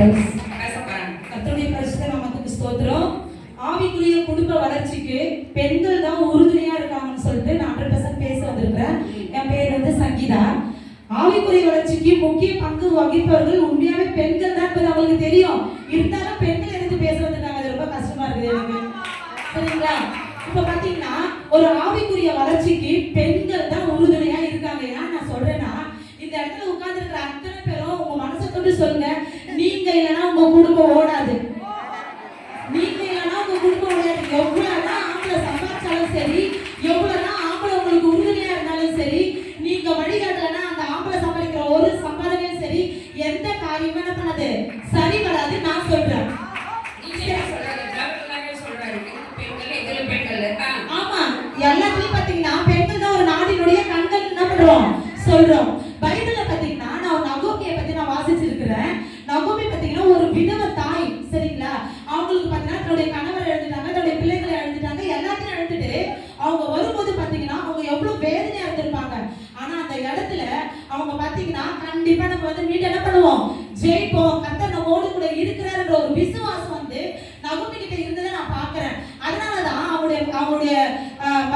பேச போறாங்க கர்த்தருடைய ஸ்தோத்திரம். ஆவிக்குரிய குடும்ப வளர்ச்சிக்கு பெண்கள் தான் உறுதுணையா இருக்காங்கன்னு சொல்லிட்டு நான் ஹண்ட்ரட் பர்சன்ட் பேச வந்திருக்கிறேன். என் பேர் வந்து சங்கீதா. ஆவிக்குரிய வளர்ச்சிக்கு முக்கிய பங்கு வகிப்பவர்கள் உண்மையாவே பெண்கள் தான் இப்போ அவங்களுக்கு தெரியும். இருந்தாலும் பெண்கள் எடுத்து வந்திருக்காங்க. அது ரொம்ப கஷ்டமா இருக்குது எனக்கு. சரிங்களா? இப்ப பாத்தீங்கன்னா ஒரு ஆவிக்குரிய வளர்ச்சிக்கு பெண்கள் தான் உறுதுணையா இருக்காங்க. ஏன்னா நான் சொல்றேன்னா இந்த இடத்துல உட்கார்ந்து இருக்கிற அத்தனை பேரும் உங்க மனசை தொட்டு சொல்லுங்க. நீங்க இல்லைன்னா உங்க குடும்பம் ஓடாது. நீங்க இல்லைன்னா உங்க குடும்பம் ஓடாது. எவ்வளவுதான் ஆம்பளை சம்பாதிச்சாலும் சரி எவ்வளவுதான் ஆம்பளை உங்களுக்கு உறுதுணையா இருந்தாலும் சரி நீங்க வழிகாட்டலன்னா அந்த ஆம்பளை சம்பாதிக்கிற ஒரு சம்பாதனையும் சரி எந்த காரியமும் என்ன பண்ணாது? சரி வராது நான் சொல்றேன். ஆமா. எல்லாத்துலயும் பாத்தீங்கன்னா பெண்கள் தான் ஒரு நாட்டினுடைய கண்கள் என்ன பண்றோம்? சொல்றோம். பைபிள்ல பாத்தீங்கன்னா நான் ஒரு நகோமியை பத்தி நான் வாசிச்சிருக்கிறேன் நகோமி பாத்தீங்கன்னா ஒரு விதவ தாய் சரிங்களா அவங்களுக்கு பாத்தீங்கன்னா தன்னுடைய கணவர் எழுந்துட்டாங்க தன்னுடைய பிள்ளைகளை எழுந்துட்டாங்க எல்லாத்தையும் எழுந்துட்டு அவங்க வரும்போது பாத்தீங்கன்னா அவங்க எவ்வளவு வேதனையா இருந்திருப்பாங்க ஆனா அந்த இடத்துல அவங்க பாத்தீங்கன்னா கண்டிப்பா நம்ம வந்து மீண்டும் என்ன பண்ணுவோம் ஜெயிப்போம் கத்த நம்மோடு கூட இருக்கிறாருன்ற ஒரு விசுவாசம் வந்து நகோமி கிட்ட இருந்ததை நான் பாக்குறேன் அதனாலதான் அவங்களுடைய அவருடைய ஆஹ்,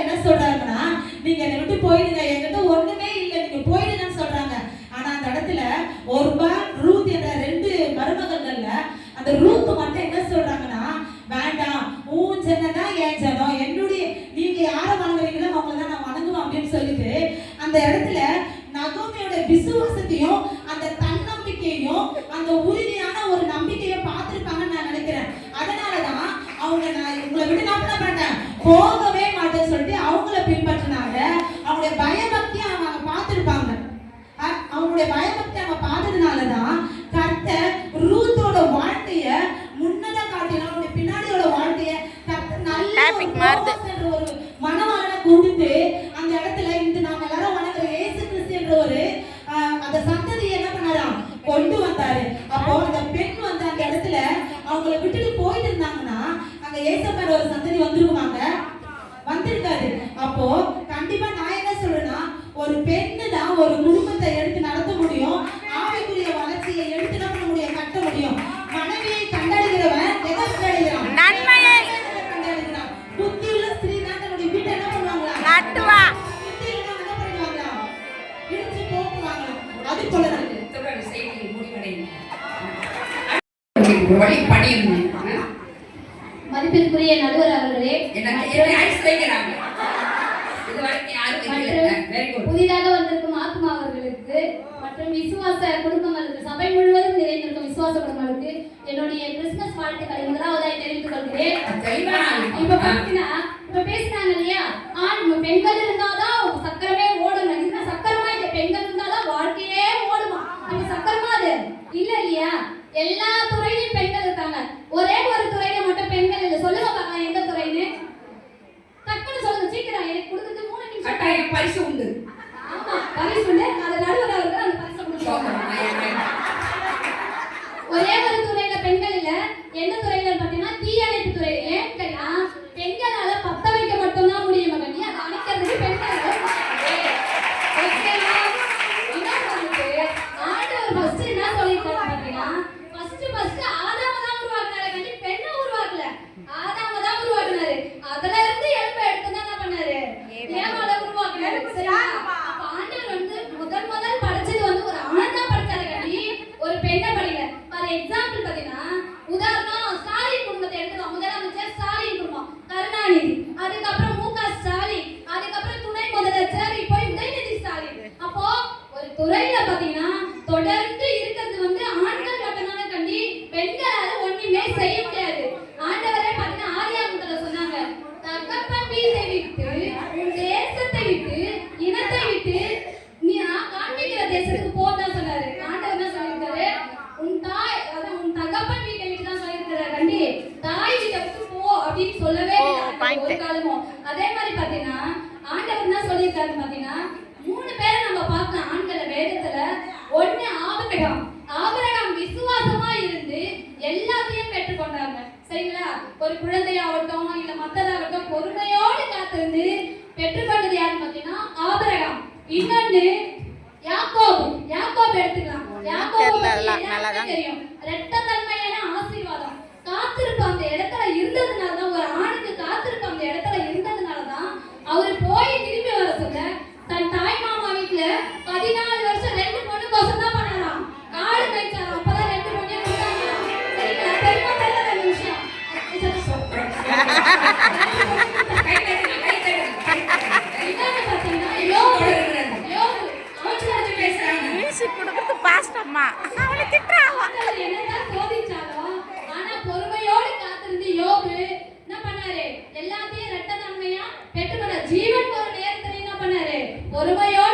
என்ன சொல்றாங்கன்னா நீங்க என்னை விட்டு போயிடுங்க. என்கிட்ட ஒண்ணுமே இல்லை. நீங்க போயிடுங்கன்னு சொல்றாங்க. ஆனா அந்த இடத்துல ஒரு ரூத் என்ற ரெண்டு மருமகள்கள்ல அந்த ரூத் மட்டும் என்ன சொல்றாங்கன்னா வேண்டாம். உன் ஜனம் தான் என் ஜனம். என்னுடைய நீங்க யாரை வணங்குறீங்களோ அவங்கள தான் நான் வணங்குவேன். அப்படின்னு சொல்லிட்டு அந்த இடத்துல நகோமியோட விசுவாசத்தையும் அந்த தன்னம்பிக்கையும் அந்த உறுதியான ஒரு நம்பிக்கையை பார்த்திருப்பாங்கன்னு நான் நினைக்கிறேன். அதனாலதான் அவங்க நான் உங்களை விட நான் என்ன பண்ணேன். போகவே மாட்டேன்னு சொல்லிட்டு அவங்கள பின்பற்றினாங்க. அவங்களுடைய பயபக்தியை அவங்க பார்த்திருப்பாங்க. அவங்களுடைய பயபக்தி அவங்க பார்த்ததுனாலதான் கர்த்தர் ரூத்தோட வாழ்க்கைய முன்னதை காட்டினா அவங்களுடைய பின்னாடியோட வாழ்க்கைய கர்த்தர் நல்ல ஏசப்பர் ஒரு சந்ததி வந்திருக்குமாங்க? வந்திருக்காது அப்போ கண்டிப்பா நான் என்ன சொல்றேன்னா ஒரு பெண்ணு தான் ஒரு குடும்பத்தை எடுத்து நடத்த முடியும் ஆவிக்குரிய வளர்ச்சியை எடுத்து பண்ண முடியும் கட்ட முடியும். மனைவியை கண்டடைகிறவன் எதை கண்டடைகிறான்? நன்மையை. கண்டடைகிறான். ஸ்திரீ தான் தன்னுடைய வீட்டை என்ன பண்ணுவாங்களா? நட்டுவா. புத்தி இல்லைன்னா என்ன பண்ணுவாங்களா? இடிச்சு போட்டுவாங்களா அது செய்தி முடிவடையும் வழி பணியும் மதிப்பிற்குரிய நடுவர் அவர்களே இது புதிதாக வந்திருக்கும் ஆத்மா அவர்களுக்கு மற்றும் விசுவாச குடும்பங்களுக்கு சபை முழுவதும் நிறைந்திருக்கும் விசுவாச குடும்பங்களுக்கு என்னுடைய கிறிஸ்துமஸ் வாழ்த்துக்களை முதலாவதாய் தெரிவித்துக் கொள்கிறேன். இப்ப பாத்தீங்கன்னா இப்ப பேசினாங்க இல்லையா? ஆண் பெண்கள் இருந்தாதான் சக்கரமே ஓடும் இதுனா சக்கரமா? இந்த பெண்கள் இருந்தாதான் வாழ்க்கையே ஓடுமா? இது சக்கரமா அது? இல்ல இல்லையா? எல்லா துறையிலும் பெண்கள் இருக்காங்க ஒரே ஒரு துறையில மட்டும் பெண்கள் இல்ல சொல்லுங்க பார்க்கலாம் எந்த துறைன்னு டக்குன்னு சொல்லுங்க சீக்கிரம் எனக்கு கொடுத்துட்டு மூணு நிமிஷம் கட்டாயம் பரிசு உண்டு ஆமா பரிசு உண்டு அதை நடுவர் அவர்கள் அந்த பரிசை கொடுப்பாங்க சோதனை நான் ஒரே ஒரு துறையில பெண்கள் இல்ல எந்த துறையில பாத்தீங்கன்னா தீயணைப்பு துறை ஏன் கேட்டா பெண்களால பத்த வைக்க மட்டும்தான் முடியும் மகன் நீ அதை அணைக்கிறதுக்கு பெண்களால முடியாது. ஓகேவா? இன்னொரு வந்துட்டு, ஆண்டவர் first என்ன சொல்லியிருக்காரு பாத்தீங்கன்னா, first first ஆதாம தான் உருவாக்குனாரே கண்டி பெண்ணை உருவாக்கல. ஆதாம தான் உருவாக்குனாரு. அதுல இருந்து எலும்பை எடுத்து தான் என்ன பண்ணாரு? ஏவாளை உருவாக்குனாரு. சரிங்களா? அப்ப ஆண்டவர் வந்து முதல் முதல் படைச்சது வந்து ஒரு ஆணை தான் படைச்சாரு கண்டி, ஒரு பெண்ணை படைக்கல. For பாத்தீங்கன்னா, உதாரணம் ஸ்டாலின் குடும்பத்தை எடுத்துக்கலாம். முதலமைச்சர் ஸ்டாலின் குடும்பம், கருணாநிதி, அதுக்கப்புறம் மு க ஸ்டாலின், அதுக்கப்புறம் துணை முதலமைச்சர், இப்போ உதயநிதி ஸ்டாலின். அப்போ ஒரு துறையில பாத்தீங்கன்னா சொல்லவே ஒரு காலமும் அதே மாதிரி பாத்தீங்கன்னா ஆண்டவர் என்ன சொல்லியிருக்காரு பாத்தீங்கன்னா மூணு பேரை நம்ம பார்க்க ஆண்களை வேதத்துல ஒண்ணு ஆபரகம். ஆபரகம் விசுவாசமா இருந்து எல்லாத்தையும் பெற்றுக்கொண்டாங்க சரிங்களா? ஒரு குழந்தையாகட்டும் இல்ல மத்ததாகட்டும் பொறுமையோடு காத்திருந்து பெற்றுக்கொண்டது யாரு பாத்தீங்கன்னா ஆபரகம். இன்னொன்னு யாக்கோபு. யாக்கோபு எடுத்துக்கலாம். யாக்கோபு தெரியும். பொறுமையோடு